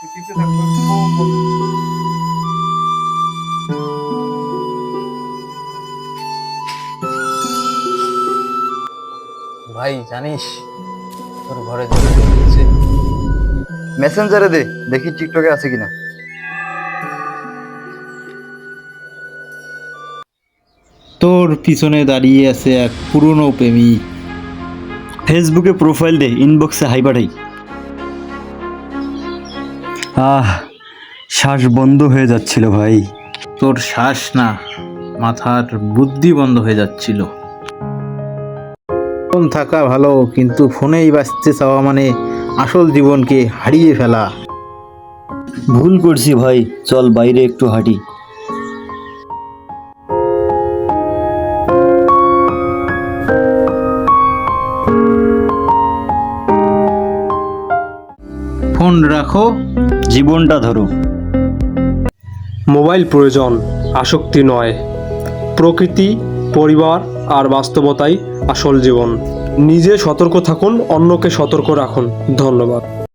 টিপতে থাকব ভাই জানিস তোর ঘরে ঢুকেছে। মেসেঞ্জারে দে দেখি টিকটকে আছে কিনা। তোর পিছনে দাঁড়িয়ে আছে এক পুরনো প্রেমিক। ফেসবুকে প্রোফাইল দে ইনবক্সে হাই পাঠাই। আহ শ্বাস বন্ধ হয়ে যাচ্ছিল ভাই। তোর শ্বাস না মাথার বুদ্ধি বন্ধ হয়ে যাচ্ছিল। ফোন থাকা ভালো কিন্তু ফোনেই বাঁচতে চাওয়া মানে আসল জীবনকে হারিয়ে ফেলা। ভুল করছি ভাই চল বাইরে একটু হাঁটি। ফোন রাখো। জীবনটা ধরো। মোবাইল প্রয়োজন, আসক্তি নয়। প্রকৃতি, পরিবার আর বাস্তবতাই আসল জীবন। নিজে সতর্ক থাকুন, অন্যকে সতর্ক রাখুন। ধন্যবাদ।